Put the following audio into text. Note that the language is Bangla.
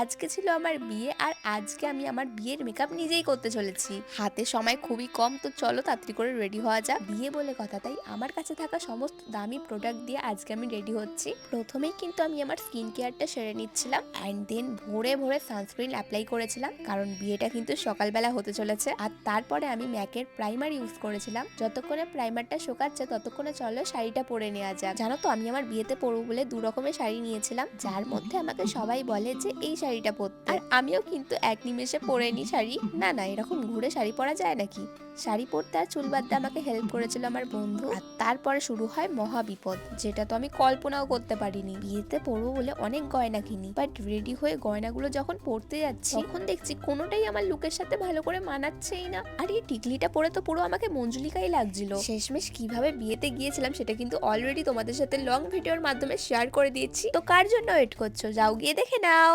আজকে ছিল আমার বিয়ে আর আজকে আমি আমার বিয়ের মেকআপ নিজেই করতে চলেছি। হাতে সময় খুবই কম, তো চলো তাড়াতাড়ি করে রেডি হওয়া যাক। বিয়ে বলে কথা, তাই আমার কাছে থাকা সমস্ত দামি প্রোডাক্ট দিয়ে আজকে আমি রেডি হচ্ছি। প্রথমেই কিন্তু আমি আমার স্কিন কেয়ারটা সেরে নিচ্ছিলাম অ্যান্ড দেন ভোরে ভোরে সানস্ক্রিন অ্যাপ্লাই করেছিলাম, কারণ বিয়েটা কিন্তু সকালবেলা হতে চলেছে। আর তারপরে আমি ম্যাকের প্রাইমার ইউজ করেছিলাম। যতক্ষণে প্রাইমারটা শোকাচ্ছে, ততক্ষণে চলো শাড়িটা পরে নেওয়া যাক। জানো তো, আমি আমার বিয়েতে পরবো বলে দু রকমের শাড়ি নিয়েছিলাম, যার মধ্যে আমাকে সবাই বলে যে, এই শাড়িটা পরতে। আর আমিও কিন্তু এক নিমেষে পরে নি শাড়ি। না না এরকম ঘুরে শাড়ি পরা যায় নাকি? শাড়ি পরতে আর চুল বাঁধতে আমাকে হেল্প করেছিল আমার বন্ধু। আর তারপরে শুরু হয় মহা বিপদ যেটা তো আমি কল্পনাও করতে পারিনি। বিয়েতে পরবো বলে অনেক গয়না কিনি বাট রেডি হয়ে গয়নাগুলো যখন পরতে যাচ্ছি তখন দেখছি কোনোটাই আমার লুকের সাথে ভালো করে মানাচ্ছেই না। আর এই টিকলিটা পরে তো পুরো আমাকে মঞ্জুলিকাই লাগছিল। শেষমেশ কীভাবে বিয়েতে গিয়েছিলাম সেটা কিন্তু অলরেডি তোমাদের সাথে লং ভিডিওর মাধ্যমে শেয়ার করে দিয়েছি। তো কার জন্য ওয়েট করছ? যাও গিয়ে দেখে নাও।